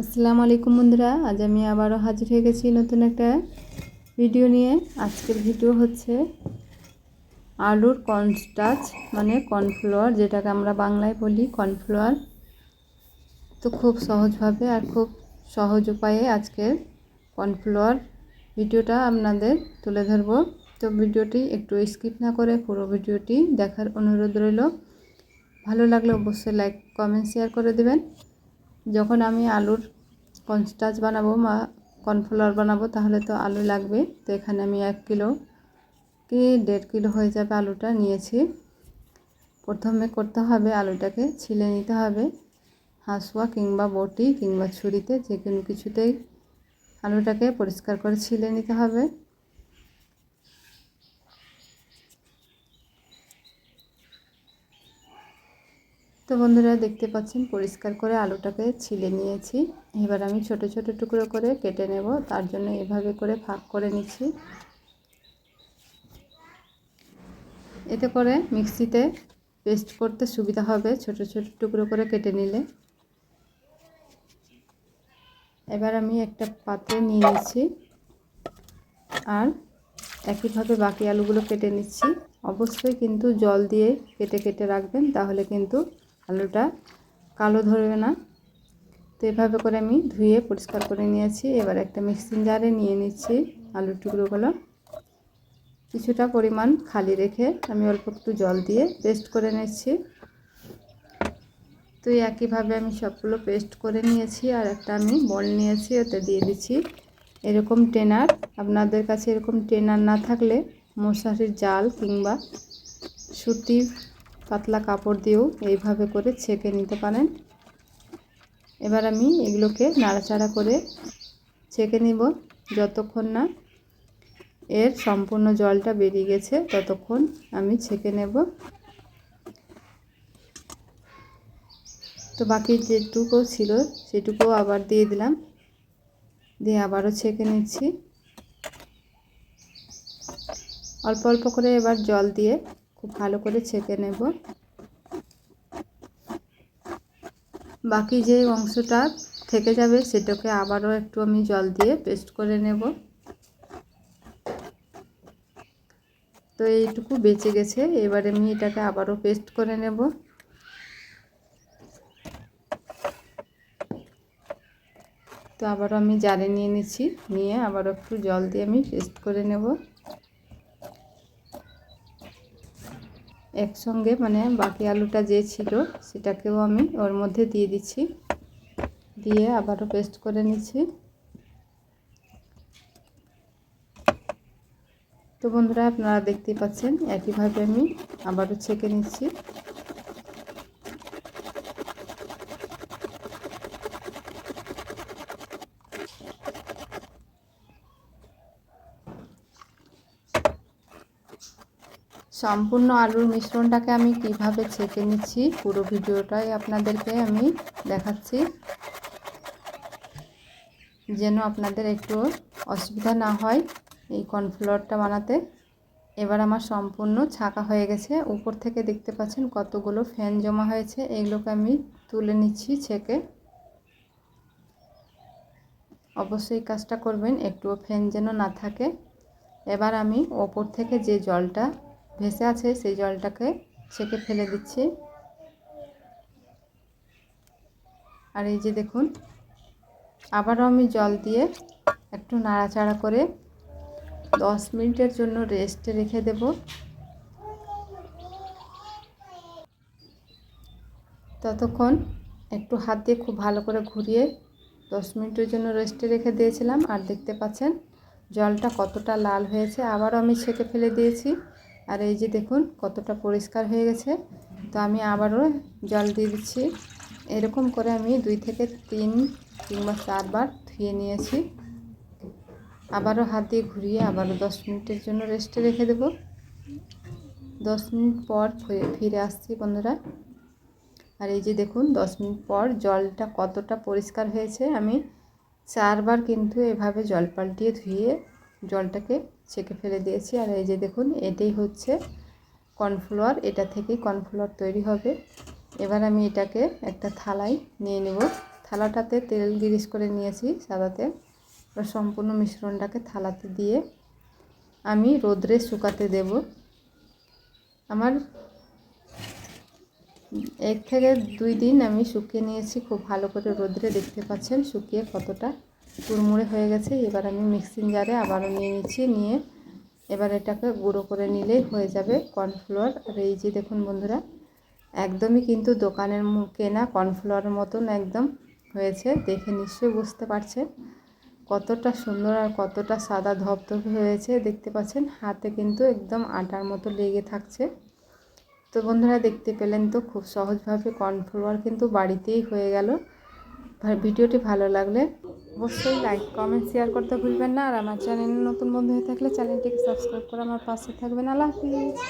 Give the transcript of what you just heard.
আসসালামু আলাইকুম বন্ধুরা, আজ আমি আবারও হাজির হয়ে গেছি নতুন একটা ভিডিও নিয়ে। আজকের ভিডিও হচ্ছে আলুর কর্নস্টাচ মানে কর্নফ্লাওয়ার যেটাকে আমরা বাংলায় বলি কর্নফ্লাওয়ার তো খুব সহজভাবে আর খুব সহজ উপায়ে আজকের কর্নফ্লাওয়ার ভিডিওটা আপনাদের তুলে ধরবো। তো ভিডিওটি একটু স্কিপ না করে পুরো ভিডিওটি দেখার অনুরোধ রইল। ভালো লাগলে অবশ্যই লাইক কমেন্ট শেয়ার করে দেবেন। যখন আমি আলুর কনস্টাচ বানাবো বা কর্নফ্লাওয়ার বানাবো, তাহলে তো আলু লাগবে। তো এখানে আমি এক কিলো কি দেড় কিলো হয়ে যাবে আলুটা নিয়েছি। প্রথমে করতে হবে আলুটাকে ছিলে নিতে হবে। হাঁসুয়া কিংবা বটি কিংবা ছুরিতে যে কোনো কিছুতেই আলুটাকে পরিষ্কার করে ছিলে নিতে হবে। তো বন্ধুরা দেখতে পাচ্ছেন, পরিষ্কার করে আলুটাকে ছিলে নিয়েছি। এবার আমি ছোট ছোট টুকরো করে কেটে নেব, তার জন্য এভাবে করে ফাঁক করে নিচ্ছি। এতে করে মিক্সিতে পেস্ট করতে সুবিধা হবে ছোট ছোট টুকরো করে কেটে নিলে। এবার আমি একটা পাত্রে নিয়ে নিচ্ছি আর একইভাবে বাকি আলুগুলো কেটে নিচ্ছি। অবশ্যই কিন্তু জল দিয়ে কেটে কেটে রাখবেন, তাহলে কিন্তু আলুটা কালো ধরবে না। তো এভাবে করে আমি ধুয়ে পরিষ্কার করে নিয়েছি। এবার একটা মিক্সিং জারে নিয়ে নিচ্ছি আলুর টুকরোগুলো। কিছুটা পরিমাণ খালি রেখে আমি অল্প একটু জল দিয়ে পেস্ট করে নিচ্ছি। তো একইভাবে আমি সবগুলো পেস্ট করে নিয়েছি আর একটা আমি বল নিয়েছি, ওতে দিয়ে দিচ্ছি। এরকম টেনার, আপনাদের কাছে এরকম টেনার না থাকলে মশারির জাল কিংবা সুতির পাতলা কাপড় দিয়েও এইভাবে করে ছেঁকে নিতে পারেন। এবার আমি এগুলোকে নাড়াচাড়া করে ছেঁকে নিব। যতক্ষণ না এর সম্পূর্ণ জলটা বেরিয়ে গেছে, ততক্ষণ আমি ছেঁকে নেব। তো বাকি যেটুকু ছিল সেটুকুও আবার দিয়ে দিলাম। দিয়ে আবারও ছেঁকে নিচ্ছি। অল্প অল্প করে এবার জল দিয়ে খুব ভালো করে ছেঁকে নেব। বাকি যে অংশটা থেকে যাবে সেটাকে আবারও একটু আমি জল দিয়ে পেস্ট করে নেব। তো এইটুকু বেঁচে গেছে, এবারে আমি এটাকে আবারও পেস্ট করে নেব। তো আবারও আমি জারে নিয়ে নিচ্ছি, নিয়ে আবারও একটু জল দিয়ে আমি পেস্ট করে নেব। একসঙ্গে মানে বাকি আলুটা যে ছিল সেটাকেও আমি ওর মধ্যে দিয়ে দিচ্ছি। দিয়ে আবারও পেস্ট করে নিচ্ছি। তো বন্ধুরা, আপনারা দেখতেই পাচ্ছেন, একইভাবে আমি আবারও ছেঁকে নিচ্ছি। সম্পূর্ণ আলুর মিশ্রণটাকে আমি কীভাবে ছেঁকে নিচ্ছি, পুরো ভিডিওটাই আপনাদেরকে আমি দেখাচ্ছি। যেন আপনাদের একটু অসুবিধা না হয় এই কর্নফ্লাওয়ারটা বানাতে। এবার আমার সম্পূর্ণ ছাকা হয়ে গেছে। উপর থেকে দেখতে পাচ্ছেন কতগুলো ফ্যান জমা হয়েছে। এগুলোকে আমি তুলে নিচ্ছি ছেঁকে। অবশ্যই কাজটা করবেন, একটুও ফ্যান যেন না থাকে। এবার আমি ওপর থেকে যে জলটা ভেসে আছে সেই জলটাকে ছেঁকে ফেলে দিচ্ছি। আর এই যে দেখুন, আবারও আমি জল দিয়ে একটু নাড়াচাড়া করে দশ মিনিটের জন্য রেস্টে রেখে দেব। ততক্ষণ একটু হাত দিয়ে খুব ভালো করে ঘুরিয়ে দশ মিনিটের জন্য রেস্টে রেখে দিয়েছিলাম। আর দেখতে পাচ্ছেন, জলটা কতটা লাল হয়েছে, আবারও আমি ছেঁকে ফেলে দিয়েছি। আর এই যে দেখুন, কতটা পরিষ্কার হয়ে গেছে। তো আমি আবারও জল দিয়ে দিচ্ছি। এরকম করে আমি দুই থেকে তিন কিংবা চারবার ধুয়ে নিয়েছি। আবারও হাত দিয়ে ঘুরিয়ে আবারও দশ মিনিটের জন্য রেস্টে রেখে দেব। দশ মিনিট পর ফিরে আসছি বন্ধুরা। আর এই যে দেখুন, দশ মিনিট পর জলটা কতটা পরিষ্কার হয়েছে। আমি চারবার কিন্তু এভাবে জল পাল্টিয়ে ধুয়ে জলটাকে ছেঁকে ফেলে দিয়েছি। আর এই যে দেখুন, এটাই হচ্ছে কর্নফ্লাওয়ার। এটা থেকেই কর্নফ্লাওয়ার তৈরি হবে। এবার আমি এটাকে একটা থালায় নিয়ে নেব। থালাটাতে তেল গিরিস করে নিয়েছি সাদাতে এবার সম্পূর্ণ মিশ্রণটাকে থালাতে দিয়ে আমি রোদ্রে শুকাতে দেব। আমার এক থেকে দুই দিন আমি শুকিয়ে নিয়েছি। খুব ভালো করে রোদ্রে দেখতে পাচ্ছেন শুকিয়ে কতটা কুড়মুড়ে হয়ে গেছে, এবার আমি মিক্সিং জারে আবারও নিয়ে নিচ্ছি, নিয়ে এবার এটাকে গুঁড়ো করে নিলেই হয়ে যাবে কর্নফ্লোয়ার আর এই যে দেখুন বন্ধুরা, একদমই কিন্তু দোকানের কেনা কর্নফ্লাওয়ারের মতন একদম হয়েছে, দেখে নিশ্চয়ই বুঝতে পারছেন কতটা সুন্দর আর কতটা সাদা ধপধপে হয়েছে, দেখতে পাচ্ছেন হাতে কিন্তু একদম আটার মতো লেগে থাকছে। তো বন্ধুরা দেখতে পেলেন তো খুব সহজভাবে কর্নফ্লাওয়ার কিন্তু বাড়িতেই হয়ে গেল। ভিডিওটি ভালো লাগলে অবশ্যই লাইক কমেন্ট শেয়ার করতে ভুলবেন না। আর আমার চ্যানেল নতুন বন্ধু হয়ে থাকলে চ্যানেলটিকে সাবস্ক্রাইব করে আমার পাশে থাকবেন। আল্লাহ হাফিজ।